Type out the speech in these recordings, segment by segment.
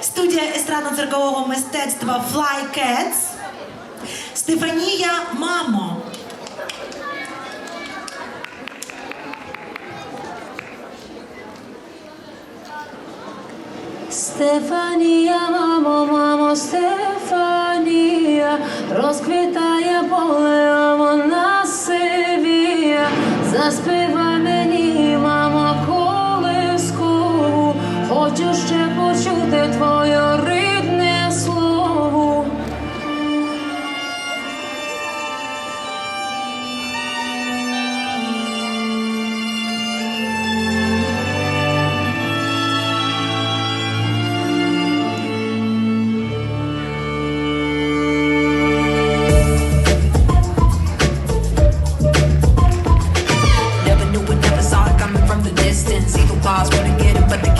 Студія естрадно-циркового мистецтва Fly Cats. Стефанія Мамо. Стефанія, мамо, мамо, Стефанія розквітає поле. Заспівай мені, мама, колискову, хочу ще почути твою рибу.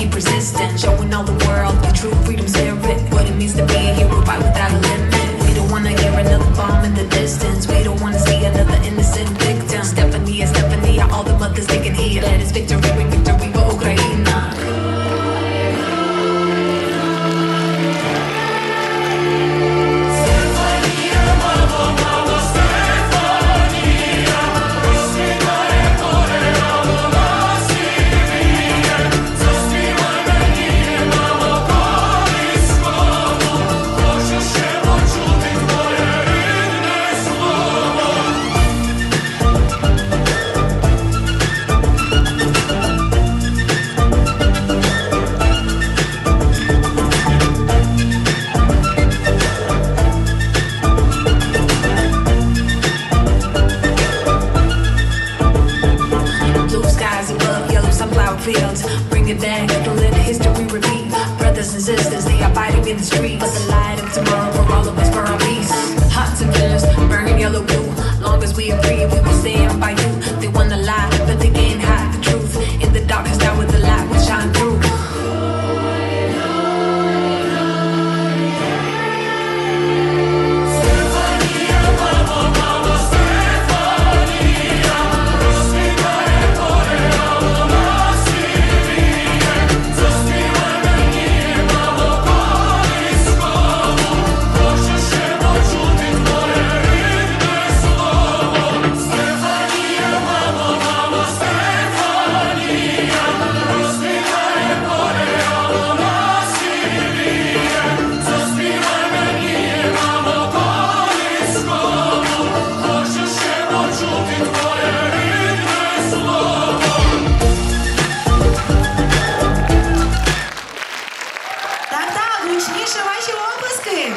resistant, showing all the Bring it back, let the history repeat. Brothers and sisters, they are fighting in the street. But the light of tomorrow for all of us. гучніше ваші оплески.